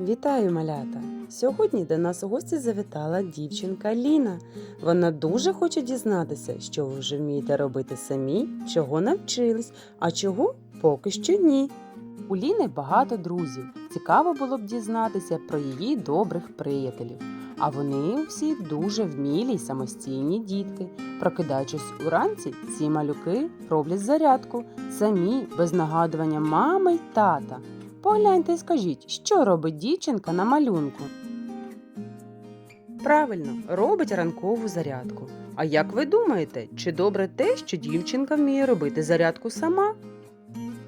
Вітаю, малята! Сьогодні до нас у гості завітала дівчинка Ліна. Вона дуже хоче дізнатися, що ви вже вмієте робити самі, чого навчились, а чого поки що ні. У Ліни багато друзів. Цікаво було б дізнатися про її добрих приятелів. А вони всі дуже вмілі й самостійні дітки. Прокидаючись уранці, ці малюки роблять зарядку самі без нагадування мами й тата. Погляньте і скажіть, що робить дівчинка на малюнку? Правильно, робить ранкову зарядку. А як ви думаєте, чи добре те, що дівчинка вміє робити зарядку сама?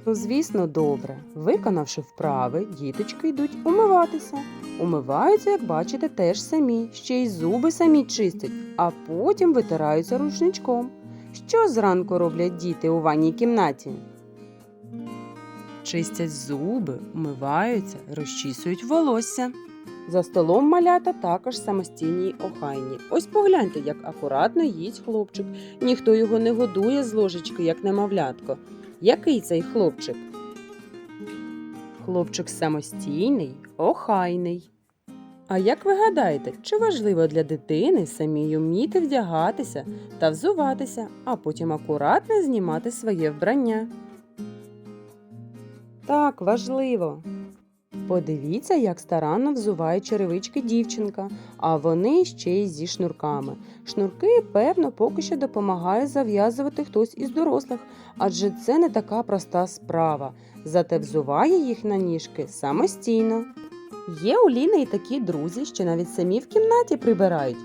Ну, звісно, добре. Виконавши вправи, діточки йдуть умиватися. Умиваються, як бачите, теж самі, ще й зуби самі чистять, а потім витираються рушничком. Що зранку роблять діти у ванній кімнаті? Чистять зуби, умиваються, розчісують волосся. За столом малята також самостійні охайні. Ось погляньте, як акуратно їсть хлопчик. Ніхто його не годує з ложечки, як немовлятко. Який цей хлопчик? Хлопчик самостійний, охайний. А як ви гадаєте, чи важливо для дитини самій вміти вдягатися та взуватися, а потім акуратно знімати своє вбрання? Так, важливо. Подивіться, як старанно взуває черевички дівчинка, а вони ще й зі шнурками. Шнурки, певно, поки що допомагає зав'язувати хтось із дорослих, адже це не така проста справа. Зате взуває їх на ніжки самостійно. Є у Ліни і такі друзі, що навіть самі в кімнаті прибирають.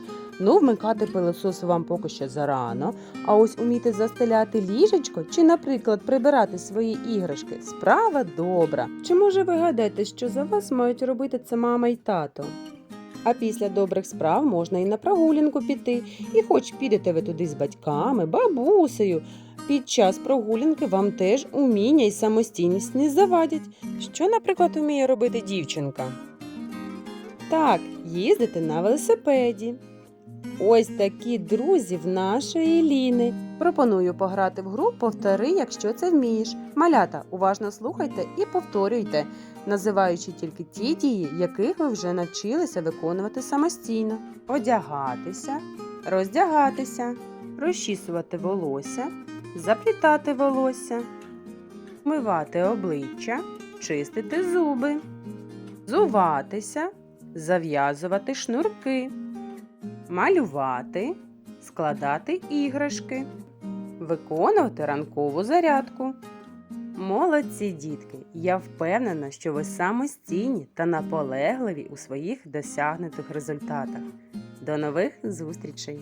Ну, вмикати пилосос вам поки що зарано, а ось уміти застеляти ліжечко чи, наприклад, прибирати свої іграшки справа добра. Чи може ви гадаєте, що за вас мають робити це мама й тато? А після добрих справ можна і на прогулянку піти, і хоч підете ви туди з батьками, бабусею. Під час прогулянки вам теж уміння і самостійність не завадять. Що, наприклад, вміє робити дівчинка? Так, їздити на велосипеді. Ось такі друзі в нашої Ліни. Пропоную пограти в гру Повтори, якщо це вмієш. Малята, уважно слухайте і повторюйте, називаючи тільки ті дії, яких ви вже навчилися виконувати самостійно: одягатися, роздягатися, розчісувати волосся, заплітати волосся, мивати обличчя, чистити зуби, зуватися, зав'язувати шнурки малювати, складати іграшки, виконувати ранкову зарядку. Молодці дітки! Я впевнена, що ви самостійні та наполегливі у своїх досягнутих результатах. До нових зустрічей!